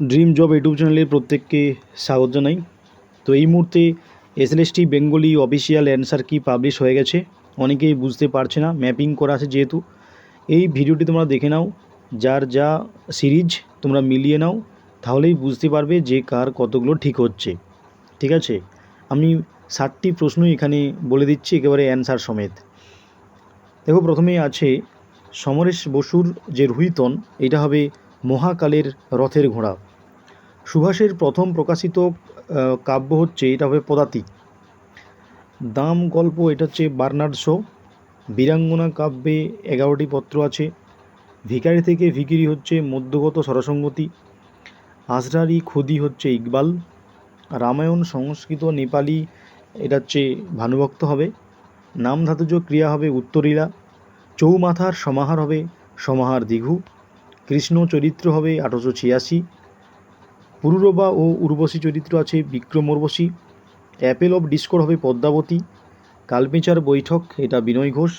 Dream job YouTube চ্যানেলে প্রত্যেককে স্বাগত জানাই। তো এই মুহূর্তে এসএলএসটি বেঙ্গলি অফিসিয়াল অ্যান্সার কি পাবলিশ হয়ে গেছে, অনেকেই বুঝতে পারছে না ম্যাপিং করা আছে যেহেতু। এই ভিডিওটি তোমরা দেখে নাও, যার যা সিরিজ তোমরা মিলিয়ে নাও, তাহলেই বুঝতে পারবে যে কার কতগুলো ঠিক হচ্ছে। ঠিক আছে? আমি ষাটটি প্রশ্নই এখানে বলে দিচ্ছি একেবারে অ্যান্সার সমেত। দেখো, প্রথমে আছে সমরেশ বসুর যে রুহিতন এটা হবে মহাকালের রথের ঘোড়া। সুভাষের প্রথম প্রকাশিত কাব্য হচ্ছে এটা হবে পদাতিক। দাম গল্প, এটা হচ্ছে বার্নার্ড শো। বীরাঙ্গনা কাব্যে এগারোটি পত্র আছে। ভিকারি থেকে ভিকিরি হচ্ছে মধ্যগত সরসঙ্গতি আজরারি খুদি হচ্ছে ইকবাল। রামায়ণ সংস্কৃত নেপালি, এটা হচ্ছে ভানুভক্ত হবে। নাম ধাতুজ ক্রিয়া হবে উত্তরীলা চৌমাথার সমাহার হবে সমাহার দিঘু। কৃষ্ণ চরিত্র হবে আঠারোশো ছিয়াশি। পুরুরবা ও উর্বশী চরিত্র আছে Vikram Urvashi, apple of discord হবে পদ্মাবতী কালপেঁচার বৈঠক, এটা বিনয় ঘোষ,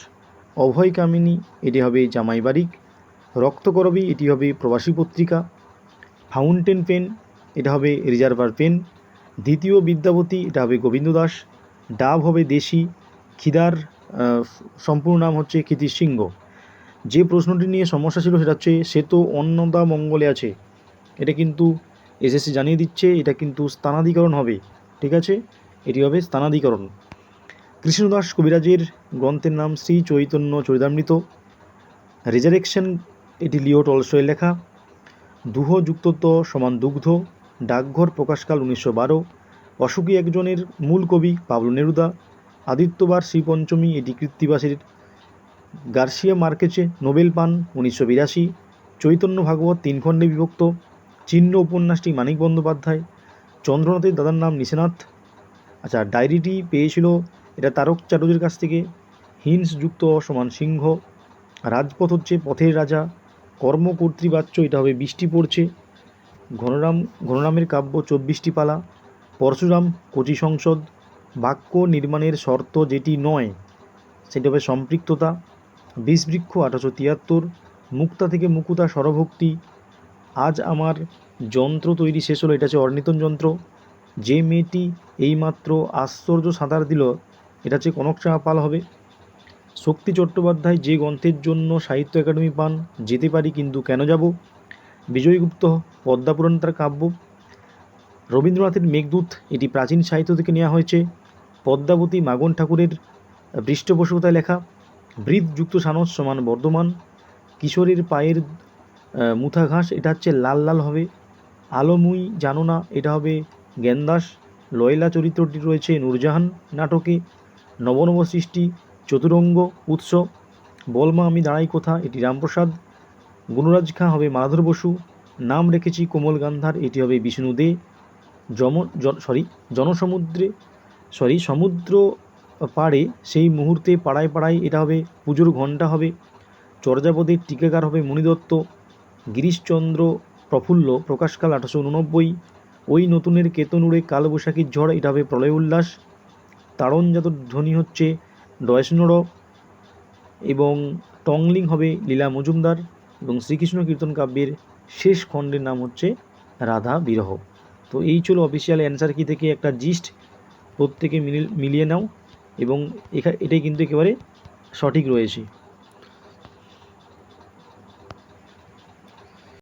অভয় কামিনী, এটি হবে জামাই বারিক রক্তকরবী এটি হবে প্রবাসী পত্রিকা, ফাউন্টেন পেন, এটা হবে রিজার্ভার পেন, দ্বিতীয় বিদ্যাপতি এটা হবে গোবিন্দ দাস, ডাব হবে দেশি, খিদার সম্পূর্ণ নাম হচ্ছে ক্ষিতিশ সিংহ। যে প্রশ্নটি নিয়ে সমস্যা ছিল সেটা হচ্ছে, সে তো অন্নদা মঙ্গলে আছে, এটা কিন্তু এসএসসি জানিয়ে দিচ্ছে, এটা কিন্তু স্থানাধিকরণ হবে, ঠিক আছে? এটি হবে স্থানাধিকরণ। কৃষ্ণদাস কবিরাজের গ্রন্থের নাম শ্রী চৈতন্য চরিতামৃত। রেজারেকশন এটি লিও টলস্টয়ের লেখা। দুহ যুক্তত্ব সমান দুগ্ধ, ডাকঘর প্রকাশকাল উনিশশো বারো। অসুখী একজনের মূল কবি পাবলো নেরুদা। আদিত্যবার শ্রীপঞ্চমী এটি কৃত্তিবাসের গার্সিয়া মার্কেচে নোবেল পান উনিশশো বিরাশি। চৈতন্য ভাগবত তিন খণ্ডে বিভক্ত। চিহ্ন উপন্যাসটি মানিক বন্দ্যোপাধ্যায়, চন্দ্রনাথের দাদার নাম নিশানাথ আচ্ছা ডায়েরিটি পেয়েছিল এটা তারক চ্যাটার্জির কাছ থেকে। হিন্স যুক্ত সমান সিংহ। রাজপথ হচ্ছে পথের রাজা। কর্মকর্তৃবাচ্য এটা হবে বৃষ্টি পড়ছে। ঘনরাম, ঘনরামের কাব্য চব্বিশটি পালা। পরশুরাম কচি সংসদ। বাক্য নির্মাণের শর্ত যেটি নয়, সেটা হবে সম্পৃক্ততা। বিষবৃক্ষ আঠারোশো তিয়াত্তর। মুক্তা থেকে মুকুতা স্বরভক্তি আজ আমার যন্ত্র তৈরি শেষ হলো, এটা হচ্ছে অর্নিতন যন্ত্র। যে মেয়েটি এইমাত্র আশ্চর্য সাঁতার দিল, এটা হচ্ছে কনক চাঁপা পাল হবে। শক্তি চট্টোপাধ্যায় যে গ্রন্থের জন্য সাহিত্য একাডেমি পান, যেতে পারি কিন্তু কেন যাব? বিজয়গুপ্ত পদ্মাপুরাণ তার কাব্য। রবীন্দ্রনাথের মেঘদূত, এটি প্রাচীন সাহিত্য থেকে নেওয়া হয়েছে। পদ্মাবতী মাগন ঠাকুরের পৃষ্ঠপোষকতায় লেখা। বৃদ্ধযুক্ত সানস সমান বর্ধমান। কিশোরের পায়ের মুথা ঘাস, এটা হচ্ছে লাল লাল হবে। আলোমুই, জানো না, এটা হবে জ্ঞানদাস। লয়লা চরিত্রটি রয়েছে নূরজাহান নাটকে। নবনব সৃষ্টি চতুরঙ্গ, উৎস। বলমা, আমি দাঁড়াই কোথা এটি রামপ্রসাদ। গুণরাজ খাঁ হবে মাধর বসু। নাম রেখেছি কোমল গান্ধার, এটি হবে বিষ্ণু দে। জম সরি জনসমুদ্রে সরি সমুদ্র পাড়ে সেই মুহূর্তে পাড়ায় পাড়ায় এটা হবে, পুজোর ঘণ্টা হবে। চর্যাপদের টিকাকার হবে মণিদত্ত গিরিশচন্দ্র প্রফুল্ল প্রকাশকাল আঠারোশো উননব্বই। ওই নতুনের কেতন উড়ে কালবৈশাখীর ঝড়, এটা হবে প্রলয় উল্লাস। তাড়নজাত ধ্বনি হচ্ছে ডয়সনর এবং টংলিং হবে লীলা মজুমদার এবং শ্রীকৃষ্ণ কীর্তন কাব্যের শেষ খণ্ডের নাম হচ্ছে রাধা বিরহ। তো এই ছিল অফিসিয়াল অ্যান্সার কি থেকে একটা জিস্ট প্রত্যেকে মিলিয়ে নাও এবং এখা এটাই কিন্তু একেবারে সঠিক রয়েছে।